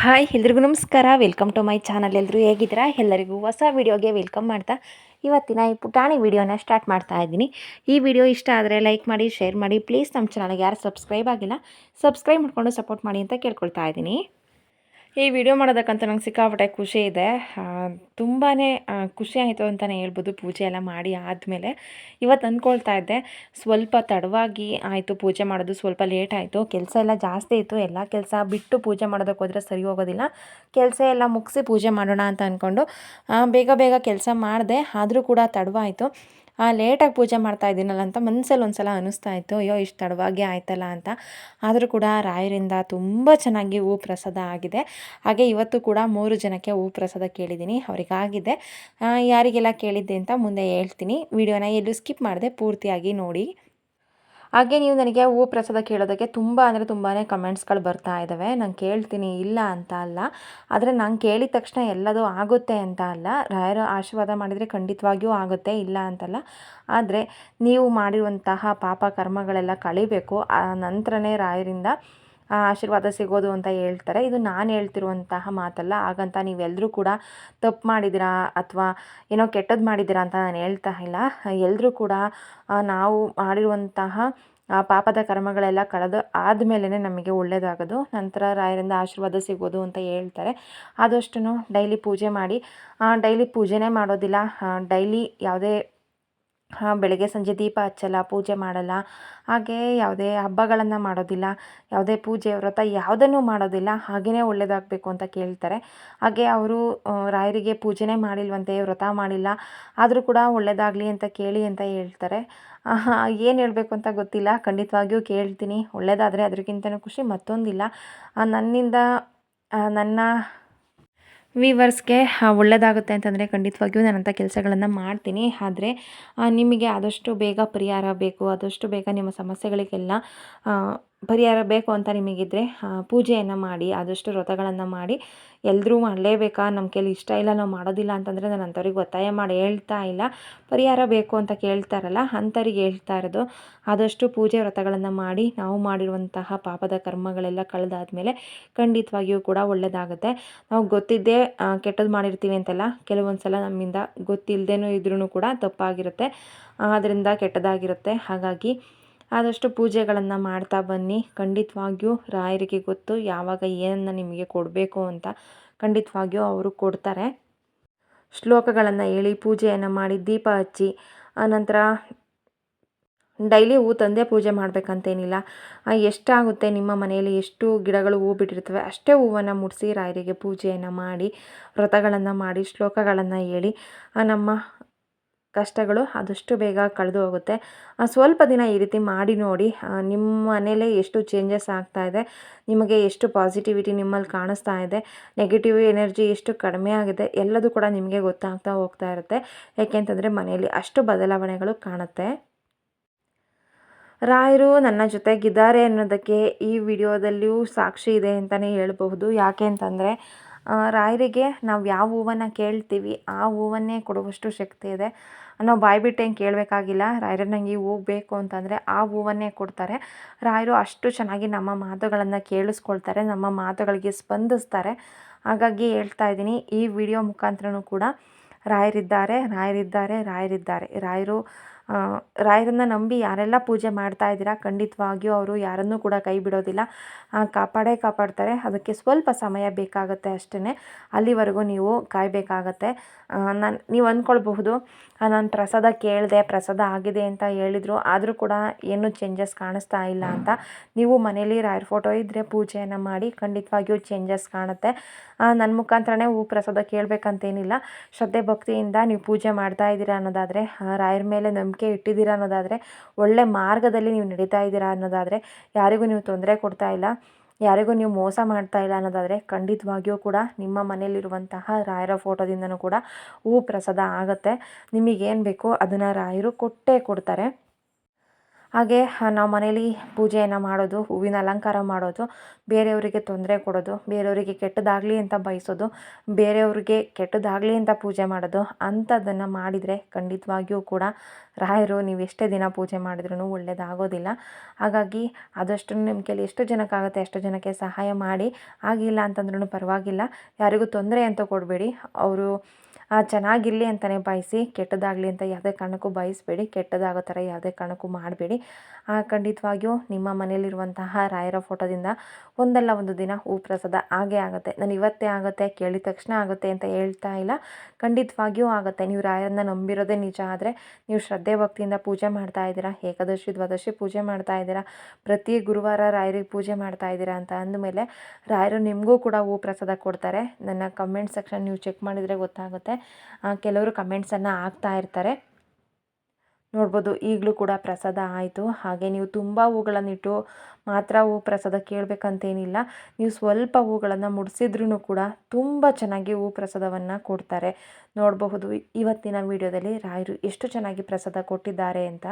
Hi, ಎಲ್ರಿಗೂ ನಮಸ್ಕಾರ. Welcome to my channel ಎಲ್ಲರೂ ಹೇಗಿದ್ದೀರಾ? ಎಲ್ಲರಿಗೂ ಹೊಸ ವೀಡಿಯೋಗೆ ವೆಲ್ಕಮ್ ಮಾಡ್ತಾ ಇವತ್ತಿನ ಈ ಪುಟಾಣಿ ವಿಡಿಯೋನ ಸ್ಟಾರ್ಟ್ ಮಾಡ್ತಾ ಇದ್ದೀನಿ. ಈ ವಿಡಿಯೋ ಇಷ್ಟ ಆದರೆ ಲೈಕ್ ಮಾಡಿ ಶೇರ್ ಮಾಡಿ. ಪ್ಲೀಸ್ ನಮ್ಮ ಚಾನಲ್ಗೆ ಯಾರು ಸಬ್ಸ್ಕ್ರೈಬ್ ಆಗಿಲ್ಲ ಸಬ್ಸ್ಕ್ರೈಬ್ ಮಾಡಿಕೊಂಡು ಸಪೋರ್ಟ್ ಮಾಡಿ ಅಂತ ಕೇಳ್ಕೊಳ್ತಾ ಇದ್ದೀನಿ. ಈ ವಿಡಿಯೋ ಮಾಡೋದಕ್ಕಂತ ನಂಗೆ ಸಿಕ್ಕಾಪಟ್ಟೆ ಖುಷಿ ಇದೆ. ತುಂಬಾ ಖುಷಿ ಆಯಿತು ಅಂತಲೇ ಹೇಳ್ಬೋದು. ಪೂಜೆ ಎಲ್ಲ ಮಾಡಿ ಆದಮೇಲೆ ಇವತ್ತು ಅಂದ್ಕೊಳ್ತಾ ಇದ್ದೆ, ಸ್ವಲ್ಪ ತಡವಾಗಿ ಆಯಿತು ಪೂಜೆ ಮಾಡೋದು, ಸ್ವಲ್ಪ ಲೇಟ್ ಆಯಿತು. ಕೆಲಸ ಎಲ್ಲ ಜಾಸ್ತಿ ಇತ್ತು. ಎಲ್ಲ ಕೆಲಸ ಬಿಟ್ಟು ಪೂಜೆ ಮಾಡೋದಕ್ಕೆ ಹೋದರೆ ಸರಿ ಹೋಗೋದಿಲ್ಲ. ಕೆಲಸ ಎಲ್ಲ ಮುಗಿಸಿ ಪೂಜೆ ಮಾಡೋಣ ಅಂತ ಅಂದ್ಕೊಂಡು ಬೇಗ ಬೇಗ ಕೆಲಸ ಮಾಡಿದೆ. ಆದರೂ ಕೂಡ ತಡವಾಯಿತು. ಲೇಟಾಗಿ ಪೂಜೆ ಮಾಡ್ತಾ ಇದ್ದೀನಲ್ಲ ಅಂತ ಮನಸ್ಸಲ್ಲಿ ಒಂದು ಸಲ ಅನ್ನಿಸ್ತಾ ಇತ್ತು, ಅಯ್ಯೋ, ಇಷ್ಟು ತಡವಾಗಿ ಆಯ್ತಲ್ಲ ಅಂತ. ಆದರೂ ಕೂಡ ರಾಯರಿಂದ ತುಂಬ ಚೆನ್ನಾಗಿ ಹೂ ಪ್ರಸಾದ ಆಗಿದೆ. ಹಾಗೆ ಇವತ್ತು ಕೂಡ ಮೂರು ಜನಕ್ಕೆ ಹೂ ಪ್ರಸಾದ ಕೇಳಿದ್ದೀನಿ, ಅವರಿಗಾಗಿದೆ. ಯಾರಿಗೆಲ್ಲ ಕೇಳಿದ್ದೆ ಅಂತ ಮುಂದೆ ಹೇಳ್ತೀನಿ. ವಿಡಿಯೋನ ಎಲ್ಲೂ ಸ್ಕಿಪ್ ಮಾಡಿದೆ ಪೂರ್ತಿಯಾಗಿ ನೋಡಿ. ಹಾಗೆ ನೀವು ನನಗೆ ಹೂ ಪ್ರಸಾದ ಕೇಳೋದಕ್ಕೆ ತುಂಬ ಅಂದರೆ ತುಂಬಾ ಕಮೆಂಟ್ಸ್ಗಳು ಬರ್ತಾ ಇದ್ದಾವೆ ನಾನು ಕೇಳ್ತೀನಿ, ಇಲ್ಲ ಅಂತ ಅಲ್ಲ. ಆದರೆ ನಾನು ಕೇಳಿದ ತಕ್ಷಣ ಎಲ್ಲದೂ ಆಗುತ್ತೆ ಅಂತ ಅಲ್ಲ. ರಾಯರ ಆಶೀರ್ವಾದ ಮಾಡಿದರೆ ಖಂಡಿತವಾಗಿಯೂ ಆಗುತ್ತೆ, ಇಲ್ಲ ಅಂತಲ್ಲ. ಆದರೆ ನೀವು ಮಾಡಿರುವಂತಹ ಪಾಪ ಕರ್ಮಗಳೆಲ್ಲ ಕಳಿಬೇಕು. ಆ ನಂತರನೇ ರಾಯರಿಂದ ಆಶೀರ್ವಾದ ಸಿಗೋದು ಅಂತ ಹೇಳ್ತಾರೆ. ಇದು ನಾನು ಹೇಳ್ತಿರುವಂತಹ ಮಾತಲ್ಲ. ಹಾಗಂತ ನೀವೆಲ್ಲರೂ ಕೂಡ ತಪ್ಪು ಮಾಡಿದ್ದೀರಾ ಅಥವಾ ಏನೋ ಕೆಟ್ಟದ್ದು ಮಾಡಿದ್ದೀರಾ ಅಂತ ನಾನು ಹೇಳ್ತಾ ಇಲ್ಲ. ಎಲ್ಲರೂ ಕೂಡ ನಾವು ಮಾಡಿರುವಂತಹ ಪಾಪದ ಕರ್ಮಗಳೆಲ್ಲ ಕಳೆದು ಆದಮೇಲೆ ನಮಗೆ ಒಳ್ಳೆಯದಾಗೋದು ನಂತರ ರಾಯರಿಂದ ಆಶೀರ್ವಾದ ಸಿಗೋದು ಅಂತ ಹೇಳ್ತಾರೆ. ಆದಷ್ಟು ಡೈಲಿ ಪೂಜೆ ಮಾಡಿ ಡೈಲಿ ಪೂಜೆನೇ ಮಾಡೋದಿಲ್ಲ. ಡೈಲಿ ಯಾವುದೇ ಬೆಳಗ್ಗೆ ಸಂಜೆ ದೀಪ ಹಚ್ಚಲ್ಲ, ಪೂಜೆ ಮಾಡಲ್ಲ. ಹಾಗೇ ಯಾವುದೇ ಹಬ್ಬಗಳನ್ನು ಮಾಡೋದಿಲ್ಲ, ಯಾವುದೇ ಪೂಜೆ ವ್ರತ ಯಾವುದನ್ನು ಮಾಡೋದಿಲ್ಲ ಹಾಗೆಯೇ ಒಳ್ಳೆಯದಾಗಬೇಕು ಅಂತ ಕೇಳ್ತಾರೆ. ಹಾಗೆ ಅವರು ರಾಯರಿಗೆ ಪೂಜೆನೇ ಮಾಡಿಲ್ವಂತೆ, ವ್ರತ ಮಾಡಿಲ್ಲ, ಆದರೂ ಕೂಡ ಒಳ್ಳೆಯದಾಗಲಿ ಅಂತ ಕೇಳಿ ಅಂತ ಹೇಳ್ತಾರೆ. ಏನು ಹೇಳಬೇಕು ಅಂತ ಗೊತ್ತಿಲ್ಲ, ಖಂಡಿತವಾಗಿಯೂ ಕೇಳ್ತೀನಿ. ಒಳ್ಳೆಯದಾದರೆ ಅದಕ್ಕಿಂತಲೂ ಖುಷಿ, ಮತ್ತೊಂದಿಲ್ಲ. ನನ್ನಿಂದ ನನ್ನ ವೀವರ್ಸ್ಗೆ ಒಳ್ಳೆಯದಾಗುತ್ತೆ ಅಂತಂದರೆ ಖಂಡಿತವಾಗಿಯೂ ನಾನಂಥ ಕೆಲಸಗಳನ್ನು ಮಾಡ್ತೀನಿ. ಆದರೆ ನಿಮಗೆ ಆದಷ್ಟು ಬೇಗ ಪರಿಹಾರ ಬೇಕು, ಆದಷ್ಟು ಬೇಗ ನಿಮ್ಮ ಸಮಸ್ಯೆಗಳಿಗೆಲ್ಲ ಪರಿಹಾರ ಬೇಕು ಅಂತ ನಿಮಗಿದ್ರೆ ಪೂಜೆಯನ್ನು ಮಾಡಿ, ಆದಷ್ಟು ವ್ರತಗಳನ್ನು ಮಾಡಿ ಎಲ್ಲರೂ ಮಾಡಲೇಬೇಕಾ? ನಮ್ಮ ಕೈಲಿ ಇಷ್ಟ ಇಲ್ಲ, ನಾವು ಮಾಡೋದಿಲ್ಲ ಅಂತಂದರೆ ನಾನು ಅಂಥವ್ರಿಗೆ ಒತ್ತಾಯ ಮಾಡಿ ಹೇಳ್ತಾ ಇಲ್ಲ. ಪರಿಹಾರ ಬೇಕು ಅಂತ ಕೇಳ್ತಾರಲ್ಲ, ಅಂಥವ್ರಿಗೆ ಹೇಳ್ತಾ ಇರೋದು. ಆದಷ್ಟು ಪೂಜೆ ವ್ರತಗಳನ್ನು ಮಾಡಿ, ನಾವು ಮಾಡಿರುವಂತಹ ಪಾಪದ ಕರ್ಮಗಳೆಲ್ಲ ಕಳೆದಾದ್ಮೇಲೆ ಖಂಡಿತವಾಗಿಯೂ ಕೂಡ ಒಳ್ಳೆಯದಾಗುತ್ತೆ ನಾವು ಗೊತ್ತಿದ್ದೇ ಕೆಟ್ಟದ್ದು ಮಾಡಿರ್ತೀವಿ ಅಂತೆಲ್ಲ ಕೆಲವೊಂದು ಸಲ ನಮ್ಮಿಂದ ಗೊತ್ತಿಲ್ಲದೇನೂ ಇದ್ರೂ ಕೂಡ ತಪ್ಪಾಗಿರುತ್ತೆ. ಅದರಿಂದ ಕೆಟ್ಟದಾಗಿರುತ್ತೆ. ಹಾಗಾಗಿ ಆದಷ್ಟು ಪೂಜೆಗಳನ್ನು ಮಾಡ್ತಾ ಬನ್ನಿ. ಖಂಡಿತವಾಗಿಯೂ ರಾಯರಿಗೆ ಗೊತ್ತು ಯಾವಾಗ ಏನನ್ನು ನಿಮಗೆ ಕೊಡಬೇಕು ಅಂತ ಖಂಡಿತವಾಗಿಯೂ ಅವರು ಕೊಡ್ತಾರೆ. ಶ್ಲೋಕಗಳನ್ನು ಹೇಳಿ, ಪೂಜೆಯನ್ನು ಮಾಡಿ, ದೀಪ ಹಚ್ಚಿ, ಆನಂತರ ಡೈಲಿ ಹೂ ತಂದೆ ಪೂಜೆ ಮಾಡಬೇಕಂತೇನಿಲ್ಲ. ಎಷ್ಟಾಗುತ್ತೆ ನಿಮ್ಮ ಮನೆಯಲ್ಲಿ ಎಷ್ಟು ಗಿಡಗಳು ಹೂ ಬಿಟ್ಟಿರ್ತವೆ ಅಷ್ಟೇ ಹೂವನ್ನು ಮುಡಿಸಿ ರಾಯರಿಗೆ ಪೂಜೆಯನ್ನು ಮಾಡಿ, ವ್ರತಗಳನ್ನು ಮಾಡಿ, ಶ್ಲೋಕಗಳನ್ನು ಹೇಳಿ ನಮ್ಮ ಕಷ್ಟಗಳು ಆದಷ್ಟು ಬೇಗ ಕಳೆದು ಹೋಗುತ್ತೆ. ಸ್ವಲ್ಪ ದಿನ ಈ ರೀತಿ ಮಾಡಿ ನೋಡಿ ನಿಮ್ಮ ಮನೇಲೇ ಎಷ್ಟು ಚೇಂಜಸ್ ಆಗ್ತಾ ಇದೆ, ನಿಮಗೆ ಎಷ್ಟು ಪಾಸಿಟಿವಿಟಿ ನಿಮ್ಮಲ್ಲಿ ಕಾಣಿಸ್ತಾ ಇದೆ ನೆಗೆಟಿವ್ ಎನರ್ಜಿ ಎಷ್ಟು ಕಡಿಮೆ ಆಗಿದೆ, ಎಲ್ಲದೂ ಕೂಡ ನಿಮಗೆ ಗೊತ್ತಾಗ್ತಾ ಹೋಗ್ತಾ ಇರುತ್ತೆ. ಏಕೆಂತಂದರೆ ಮನೆಯಲ್ಲಿ ಅಷ್ಟು ಬದಲಾವಣೆಗಳು ಕಾಣುತ್ತೆ. ರಾಯರು ನನ್ನ ಜೊತೆಗಿದ್ದಾರೆ ಅನ್ನೋದಕ್ಕೆ ಈ ವಿಡಿಯೋದಲ್ಲಿಯೂ ಸಾಕ್ಷಿ ಇದೆ ಅಂತಲೇ ಹೇಳಬಹುದು. ಯಾಕೆ ಅಂತಂದರೆ ರಾಯರಿಗೆ ನಾವು ಯಾವ ಹೂವನ್ನು ಕೇಳ್ತೀವಿ, ಆ ಹೂವನ್ನೇ ಕೊಡುವಷ್ಟು ಶಕ್ತಿ ಇದೆ. ನಾವು ಬಾಯಿ ಬಿಟ್ಟು ಏನು ಕೇಳಬೇಕಾಗಿಲ್ಲ. ರಾಯರು ನನಗೆ ಈ ಹೂವು ಬೇಕು ಅಂತಂದರೆ ಆ ಹೂವನ್ನೇ ಕೊಡ್ತಾರೆ. ರಾಯರು ಅಷ್ಟು ಚೆನ್ನಾಗಿ ನಮ್ಮ ಮಾತುಗಳನ್ನು ಕೇಳಿಸ್ಕೊಳ್ತಾರೆ, ನಮ್ಮ ಮಾತುಗಳಿಗೆ ಸ್ಪಂದಿಸ್ತಾರೆ. ಹಾಗಾಗಿ ಹೇಳ್ತಾ ಇದ್ದೀನಿ, ಈ ವಿಡಿಯೋ ಮುಖಾಂತರನೂ ಕೂಡ ರಾಯರಿದ್ದಾರೆ ರಾಯರಿದ್ದಾರೆ ರಾಯರಿದ್ದಾರೆ. ರಾಯರು ರಾಯರನ್ನು ನಂಬಿ ಯಾರೆಲ್ಲ ಪೂಜೆ ಮಾಡ್ತಾ ಇದ್ದೀರಾ, ಖಂಡಿತವಾಗಿಯೂ ಅವರು ಯಾರನ್ನೂ ಕೂಡ ಕೈ ಬಿಡೋದಿಲ್ಲ. ಕಾಪಾಡೇ ಕಾಪಾಡ್ತಾರೆ. ಅದಕ್ಕೆ ಸ್ವಲ್ಪ ಸಮಯ ಬೇಕಾಗುತ್ತೆ ಅಷ್ಟೇ ಅಲ್ಲಿವರೆಗೂ ನೀವು ಕಾಯಬೇಕಾಗತ್ತೆ. ನಾನು, ನೀವು ಅಂದ್ಕೊಳ್ಬಹುದು. ನಾನು ಪ್ರಸಾದ ಕೇಳಿದೆ, ಪ್ರಸಾದ ಆಗಿದೆ ಅಂತ ಹೇಳಿದರು. ಆದರೂ ಕೂಡ ಏನೂ ಚೇಂಜಸ್ ಕಾಣಿಸ್ತಾ ಇಲ್ಲ ಅಂತ. ನೀವು ಮನೇಲಿ ರಾಯರ ಫೋಟೋ ಇದ್ದರೆ ಪೂಜೆಯನ್ನು ಮಾಡಿ ಖಂಡಿತವಾಗಿಯೂ ಚೇಂಜಸ್ ಕಾಣುತ್ತೆ. ನನ್ನ ಮುಖಾಂತರನೇ ಹೂ ಪ್ರಸಾದ ಕೇಳಬೇಕಂತೇನಿಲ್ಲ. ಶ್ರದ್ಧೆ ಭಕ್ತಿಯಿಂದ ನೀವು ಪೂಜೆ ಮಾಡ್ತಾ ಇದ್ದೀರಾ ಅನ್ನೋದಾದರೆ ರಾಯರ ಮೇಲೆ ನಂಬಿಕೆ ಇಟ್ಟಿದ್ದೀರಾ ಅನ್ನೋದಾದರೆ, ಒಳ್ಳೆ ಮಾರ್ಗದಲ್ಲಿ ನೀವು ನಡೀತಾ ಇದ್ದೀರಾ ಅನ್ನೋದಾದರೆ, ಯಾರಿಗೂ ನೀವು ತೊಂದರೆ ಕೊಡ್ತಾ ಇಲ್ಲ, ಯಾರಿಗೂ ನೀವು ಮೋಸ ಮಾಡ್ತಾ ಇಲ್ಲ ಅನ್ನೋದಾದರೆ, ಖಂಡಿತವಾಗಿಯೂ ಕೂಡ ನಿಮ್ಮ ಮನೆಯಲ್ಲಿರುವಂತಹ ರಾಯರ ಫೋಟೋದಿಂದನೂ ಕೂಡ ಹೂ ಪ್ರಸಾದ ಆಗುತ್ತೆ. ನಿಮಗೇನು ಬೇಕೋ ಅದನ್ನು ರಾಯರು ಕೊಟ್ಟೇ ಕೊಡ್ತಾರೆ. ಹಾಗೆ ನಾವು ಮನೇಲಿ ಪೂಜೆಯನ್ನು ಮಾಡೋದು, ಹೂವಿನ ಅಲಂಕಾರ ಮಾಡೋದು, ಬೇರೆಯವರಿಗೆ ತೊಂದರೆ ಕೊಡೋದು, ಬೇರೆಯವರಿಗೆ ಕೆಟ್ಟದಾಗಲಿ ಅಂತ ಬಯಸೋದು, ಬೇರೆಯವ್ರಿಗೆ ಕೆಟ್ಟದಾಗಲಿ ಅಂತ ಪೂಜೆ ಮಾಡೋದು, ಅಂಥದ್ದನ್ನು ಮಾಡಿದರೆ ಖಂಡಿತವಾಗಿಯೂ ಕೂಡ ರಾಯರು ನೀವು ಎಷ್ಟೇ ದಿನ ಪೂಜೆ ಮಾಡಿದ್ರೂ ಒಳ್ಳೇದಾಗೋದಿಲ್ಲ. ಹಾಗಾಗಿ ಆದಷ್ಟು ನಿಮ್ಮ ಕೈಲಿ ಎಷ್ಟು ಜನಕ್ಕಾಗುತ್ತೆ ಅಷ್ಟು ಜನಕ್ಕೆ ಸಹಾಯ ಮಾಡಿ. ಆಗಿಲ್ಲ ಅಂತಂದ್ರೂ ಪರವಾಗಿಲ್ಲ. ಯಾರಿಗೂ ತೊಂದರೆ ಅಂತ ಕೊಡಬೇಡಿ. ಅವರು ಚೆನ್ನಾಗಿರಲಿ ಅಂತಲೇ ಬಯಸಿ, ಕೆಟ್ಟದಾಗಲಿ ಅಂತ ಯಾವುದೇ ಕಾರಣಕ್ಕೂ ಬಯಸಬೇಡಿ. ಕೆಟ್ಟದಾಗೋ ಥರ ಯಾವುದೇ ಕಾರಣಕ್ಕೂ ಮಾಡಬೇಡಿ. ಖಂಡಿತವಾಗಿಯೂ ನಿಮ್ಮ ಮನೆಯಲ್ಲಿರುವಂತಹ ರಾಯರ ಫೋಟೋದಿಂದ ಒಂದಲ್ಲ ಒಂದು ದಿನ ಹೂ ಪ್ರಸಾದ ಆಗೇ ಆಗುತ್ತೆ. ನಾನು ಇವತ್ತೇ ಆಗುತ್ತೆ, ಕೇಳಿದ ತಕ್ಷಣ ಆಗುತ್ತೆ ಅಂತ ಹೇಳ್ತಾ ಇಲ್ಲ. ಖಂಡಿತವಾಗಿಯೂ ಆಗುತ್ತೆ. ನೀವು ರಾಯರನ್ನ ನಂಬಿರೋದೇ ನಿಜ. ಆದರೆ ನೀವು ಶ್ರದ್ಧೆ ಭಕ್ತಿಯಿಂದ ಪೂಜೆ ಮಾಡ್ತಾ ಇದ್ದೀರಾ? ಏಕಾದಶಿ, ದ್ವಾದಶಿ ಪೂಜೆ ಮಾಡ್ತಾ ಇದ್ದೀರಾ? ಪ್ರತಿ ಗುರುವಾರ ರಾಯರಿಗೆ ಪೂಜೆ ಮಾಡ್ತಾ ಇದ್ದೀರಾ ಅಂತ ಅಂದಮೇಲೆ ರಾಯರು ನಿಮಗೂ ಕೂಡ ಹೂ ಪ್ರಸಾದ ಕೊಡ್ತಾರೆ. ನನ್ನ ಕಮೆಂಟ್ ಸೆಕ್ಷನ್ ನೀವು ಚೆಕ್ ಮಾಡಿದರೆ ಗೊತ್ತಾಗುತ್ತೆ. ಕೆಲವರು ಕಮೆಂಟ್ಸನ್ನು ಹಾಕ್ತಾ ಇರ್ತಾರೆ. ನೋಡ್ಬೋದು, ಈಗಲೂ ಕೂಡ ಪ್ರಸಾದ ಆಯಿತು. ಹಾಗೆ ನೀವು ತುಂಬ ಹೂಗಳನ್ನಿಟ್ಟು ಮಾತ್ರ ಹೂ ಪ್ರಸಾದ ಕೇಳಬೇಕಂತೇನಿಲ್ಲ. ನೀವು ಸ್ವಲ್ಪ ಹೂಗಳನ್ನು ಮುಡಿಸಿದ್ರೂ ಕೂಡ ತುಂಬ ಚೆನ್ನಾಗಿ ಹೂ ಪ್ರಸಾದವನ್ನು ಕೊಡ್ತಾರೆ. ನೋಡಬಹುದು, ಇವತ್ತಿನ ವಿಡಿಯೋದಲ್ಲಿ ರಾಯರು ಎಷ್ಟು ಚೆನ್ನಾಗಿ ಪ್ರಸಾದ ಕೊಟ್ಟಿದ್ದಾರೆ ಅಂತ.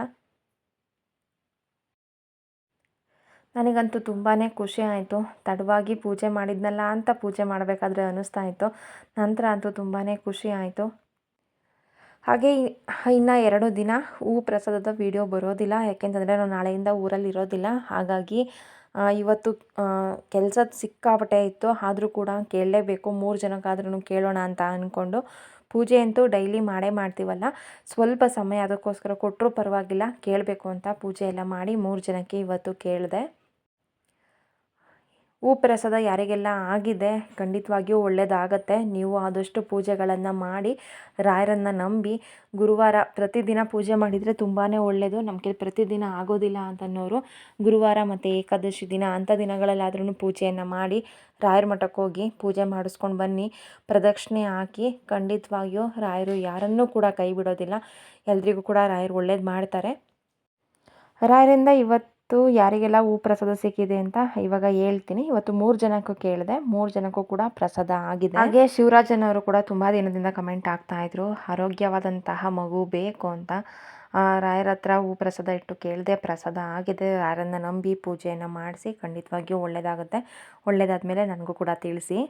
ನನಗಂತೂ ತುಂಬಾ ಖುಷಿ ಆಯಿತು. ತಡವಾಗಿ ಪೂಜೆ ಮಾಡಿದ್ನಲ್ಲ ಅಂತ ಪೂಜೆ ಮಾಡಬೇಕಾದ್ರೆ ಅನ್ನಿಸ್ತಾ ಇತ್ತು. ನಂತರ ಅಂತೂ ತುಂಬಾ ಖುಷಿ ಆಯಿತು. ಹಾಗೆ ಇನ್ನು ಎರಡು ದಿನ ಹೂ ಪ್ರಸಾದದ ವೀಡಿಯೋ ಬರೋದಿಲ್ಲ. ಯಾಕೆಂತಂದರೆ ನಾನು ನಾಳೆಯಿಂದ ಊರಲ್ಲಿ ಇರೋದಿಲ್ಲ. ಹಾಗಾಗಿ ಇವತ್ತು ಕೆಲಸ ಸಿಕ್ಕಾಪಟ್ಟೆ ಇತ್ತು. ಆದರೂ ಕೂಡ ಕೇಳಲೇಬೇಕು. ಮೂರು ಜನಕ್ಕಾದ್ರೂ ಕೇಳೋಣ ಅಂತ ಅಂದ್ಕೊಂಡು ಪೂಜೆ ಅಂತೂ ಡೈಲಿ ಮಾಡೇ ಮಾಡ್ತೀವಲ್ಲ. ಸ್ವಲ್ಪ ಸಮಯ ಅದಕ್ಕೋಸ್ಕರ ಕೊಟ್ಟರೂ ಪರವಾಗಿಲ್ಲ. ಕೇಳಬೇಕು ಅಂತ ಪೂಜೆ ಎಲ್ಲ ಮಾಡಿ ಮೂರು ಜನಕ್ಕೆ ಇವತ್ತು ಕೇಳಿದೆ. ಹೂ ಪ್ರಸಾದ ಯಾರಿಗೆಲ್ಲ ಆಗಿದೆ ಖಂಡಿತವಾಗಿಯೂ ಒಳ್ಳೆಯದಾಗತ್ತೆ ನೀವು ಆದಷ್ಟು ಪೂಜೆಗಳನ್ನು ಮಾಡಿ, ರಾಯರನ್ನು ನಂಬಿ, ಗುರುವಾರ ಪ್ರತಿದಿನ ಪೂಜೆ ಮಾಡಿದರೆ ತುಂಬಾ ಒಳ್ಳೆಯದು ನಮಗೆ ಪ್ರತಿದಿನ ಆಗೋದಿಲ್ಲ ಅಂತನ್ನೋರು ಗುರುವಾರ ಮತ್ತು ಏಕಾದಶಿ ದಿನ ಅಂಥ ದಿನಗಳಲ್ಲಾದ್ರೂ ಪೂಜೆಯನ್ನು ಮಾಡಿ, ರಾಯರ ಮಠಕ್ಕೆ ಹೋಗಿ ಪೂಜೆ ಮಾಡಿಸ್ಕೊಂಡು ಬನ್ನಿ. ಪ್ರದಕ್ಷಿಣೆ ಹಾಕಿ ಖಂಡಿತವಾಗಿಯೂ ರಾಯರು ಯಾರನ್ನೂ ಕೂಡ ಕೈ ಬಿಡೋದಿಲ್ಲ. ಎಲ್ರಿಗೂ ಕೂಡ ರಾಯರು ಒಳ್ಳೇದು ಮಾಡ್ತಾರೆ. ರಾಯರಿಂದ ಇವತ್ತು ಇವತ್ತು ಯಾರಿಗೆಲ್ಲ ಹೂ ಪ್ರಸಾದ ಸಿಕ್ಕಿದೆ ಅಂತ ಇವಾಗ ಹೇಳ್ತೀನಿ. ಇವತ್ತು ಮೂರು ಜನಕ್ಕೂ ಕೇಳಿದೆ. ಮೂರು ಜನಕ್ಕೂ ಕೂಡ ಪ್ರಸಾದ ಆಗಿದೆ. ಹಾಗೆ ಶಿವರಾಜನವರು ಕೂಡ ತುಂಬ ದಿನದಿಂದ ಕಮೆಂಟ್ ಆಗ್ತಾ ಇದ್ರು. ಆರೋಗ್ಯವಾದಂತಹ ಮಗು ಬೇಕು ಅಂತ. ರಾಯರ ಹತ್ರ ಹೂ ಪ್ರಸಾದ ಇಟ್ಟು ಕೇಳಿದೆ ಪ್ರಸಾದ ಆಗಿದೆ. ರಾಯರನ್ನ ನಂಬಿ ಪೂಜೆಯನ್ನು ಮಾಡಿಸಿ ಖಂಡಿತವಾಗಿಯೂ ಒಳ್ಳೆಯದಾಗುತ್ತೆ ಒಳ್ಳೇದಾದ್ಮೇಲೆ ನನಗೂ ಕೂಡ ತಿಳಿಸಿ.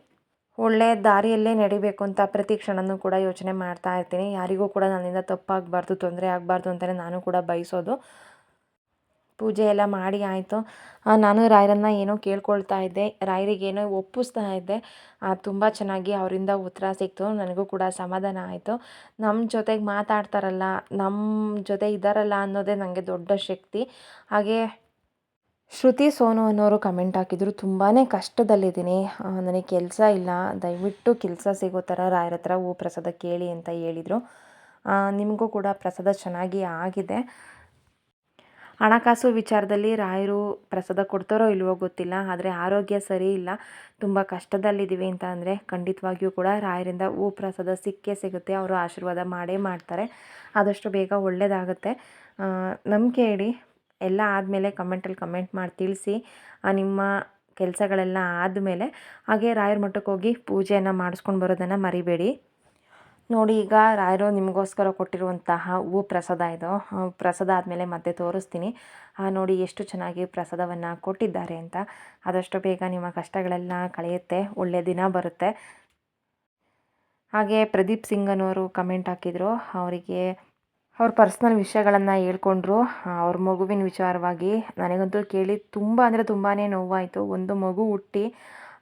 ಒಳ್ಳೆಯ ದಾರಿಯಲ್ಲೇ ನಡಿಬೇಕು ಅಂತ ಪ್ರತಿ ಕ್ಷಣನೂ ಕೂಡ ಯೋಚನೆ ಮಾಡ್ತಾ ಇರ್ತೀನಿ. ಯಾರಿಗೂ ಕೂಡ ನನ್ನಿಂದ ತಪ್ಪಾಗಬಾರ್ದು, ತೊಂದರೆ ಆಗಬಾರ್ದು ಅಂತಲೇ ನಾನು ಕೂಡ ಬಯಸೋದು. ಪೂಜೆ ಎಲ್ಲ ಮಾಡಿ ಆಯಿತು. ನಾನು ರಾಯರನ್ನು ಏನೋ ಕೇಳ್ಕೊಳ್ತಾ ಇದ್ದೆ. ರಾಯರಿಗೆ ಏನೋ ಒಪ್ಪಿಸ್ತಾ ಇದ್ದೆ. ತುಂಬ ಚೆನ್ನಾಗಿ ಅವರಿಂದ ಉತ್ತರ ಸಿಕ್ತು. ನನಗೂ ಕೂಡ ಸಮಾಧಾನ ಆಯಿತು. ನಮ್ಮ ಜೊತೆಗೆ ಮಾತಾಡ್ತಾರಲ್ಲ ನಮ್ಮ ಜೊತೆ ಇದ್ದಾರಲ್ಲ ಅನ್ನೋದೇ ನನಗೆ ದೊಡ್ಡ ಶಕ್ತಿ. ಹಾಗೆ ಶ್ರುತಿ, ಸೋನು ಅನ್ನೋರು ಕಮೆಂಟ್ ಹಾಕಿದ್ರು ತುಂಬಾ ಕಷ್ಟದಲ್ಲಿದ್ದೀನಿ. ನನಗೆ ಕೆಲಸ ಇಲ್ಲ. ದಯವಿಟ್ಟು ಕೆಲಸ ಸಿಗೋ ಥರ ರಾಯರ ಹತ್ರ ಹೂ ಪ್ರಸಾದ ಕೇಳಿ ಅಂತ ಹೇಳಿದರು. ನಿಮಗೂ ಕೂಡ ಪ್ರಸಾದ ಚೆನ್ನಾಗಿ ಆಗಿದೆ. ಹಣಕಾಸು ವಿಚಾರದಲ್ಲಿ ರಾಯರು ಪ್ರಸಾದ ಕೊಡ್ತಾರೋ ಇಲ್ವೋ ಗೊತ್ತಿಲ್ಲ, ಆದರೆ ಆರೋಗ್ಯ ಸರಿ ಇಲ್ಲ, ತುಂಬ ಕಷ್ಟದಲ್ಲಿದ್ದೀವಿ ಅಂತ ಅಂದರೆ ಖಂಡಿತವಾಗಿಯೂ ಕೂಡ ರಾಯರಿಂದ ಹೂ ಪ್ರಸಾದ ಸಿಕ್ಕೇ ಸಿಗುತ್ತೆ, ಅವರು ಆಶೀರ್ವಾದ ಮಾಡೇ ಮಾಡ್ತಾರೆ, ಆದಷ್ಟು ಬೇಗ ಒಳ್ಳೆಯದಾಗುತ್ತೆ ನಂಬಿಕೆ ಇಡಿ, ಎಲ್ಲ ಆದಮೇಲೆ ಕಮೆಂಟಲ್ಲಿ ಕಮೆಂಟ್ ಮಾಡಿ ತಿಳಿಸಿ ನಿಮ್ಮ ಕೆಲಸಗಳೆಲ್ಲ ಆದಮೇಲೆ ಹಾಗೆ ರಾಯರ ಮಠಕ್ಕೆ ಹೋಗಿ ಪೂಜೆಯನ್ನು ಮಾಡಿಸ್ಕೊಂಡು ಬರೋದನ್ನು ಮರಿಬೇಡಿ. ನೋಡಿ, ಈಗ ರಾಯರು ನಿಮಗೋಸ್ಕರ ಕೊಟ್ಟಿರುವಂತಹ ಹೂ ಪ್ರಸಾದ ಇದು. ಪ್ರಸಾದ ಆದಮೇಲೆ ಮತ್ತೆ ತೋರಿಸ್ತೀನಿ. ನೋಡಿ, ಎಷ್ಟು ಚೆನ್ನಾಗಿ ಪ್ರಸಾದವನ್ನು ಕೊಟ್ಟಿದ್ದಾರೆ ಅಂತ. ಆದಷ್ಟು ಬೇಗ ನಿಮ್ಮ ಕಷ್ಟಗಳೆಲ್ಲ ಕಳೆಯುತ್ತೆ. ಒಳ್ಳೆಯ ದಿನ ಬರುತ್ತೆ. ಹಾಗೆ ಪ್ರದೀಪ್ ಸಿಂಗ್ ಅನ್ನೋರು ಕಮೆಂಟ್ ಹಾಕಿದರು. ಅವರಿಗೆ ಅವ್ರ ಪರ್ಸ್ನಲ್ ವಿಷಯಗಳನ್ನು ಹೇಳ್ಕೊಂಡ್ರು. ಅವ್ರ ಮಗುವಿನ ವಿಚಾರವಾಗಿ ನನಗಂತೂ ಕೇಳಿ ತುಂಬ ಅಂದರೆ ತುಂಬಾ ನೋವಾಯಿತು. ಒಂದು ಮಗು ಹುಟ್ಟಿ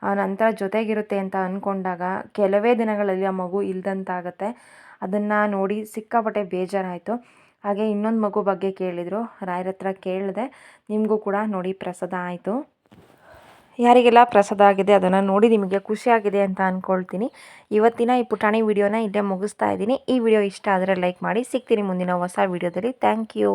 ನಂತರ ಜೊತೆಗಿರುತ್ತೆ ಅಂತ ಅಂದ್ಕೊಂಡಾಗ ಕೆಲವೇ ದಿನಗಳಲ್ಲಿ ಆ ಮಗು ಇಲ್ದಂತಾಗತ್ತೆ. ಅದನ್ನು ನೋಡಿ ಸಿಕ್ಕಾಪಟ್ಟೆ ಬೇಜಾರಾಯಿತು. ಹಾಗೆ ಇನ್ನೊಂದು ಮಗು ಬಗ್ಗೆ ಕೇಳಿದರು. ರಾಯರ ಹತ್ರ ಕೇಳಿದೆ, ನಿಮಗೂ ಕೂಡ ನೋಡಿ ಪ್ರಸಾದ ಆಯಿತು. ಯಾರಿಗೆಲ್ಲ ಪ್ರಸಾದ ಆಗಿದೆ ಅದನ್ನು ನೋಡಿ ನಿಮಗೆ ಖುಷಿಯಾಗಿದೆ ಅಂತ ಅಂದ್ಕೊಳ್ತೀನಿ ಇವತ್ತಿನ ಈ ಪುಟಾಣಿ ವಿಡಿಯೋನ ಇಲ್ಲೇ ಮುಗಿಸ್ತಾ ಇದ್ದೀನಿ. ಈ ವಿಡಿಯೋ ಇಷ್ಟ ಆದರೆ ಲೈಕ್ ಮಾಡಿ, ಸಿಗ್ತೀನಿ ಮುಂದಿನ ಹೊಸ ವಿಡಿಯೋದಲ್ಲಿ. Thank you.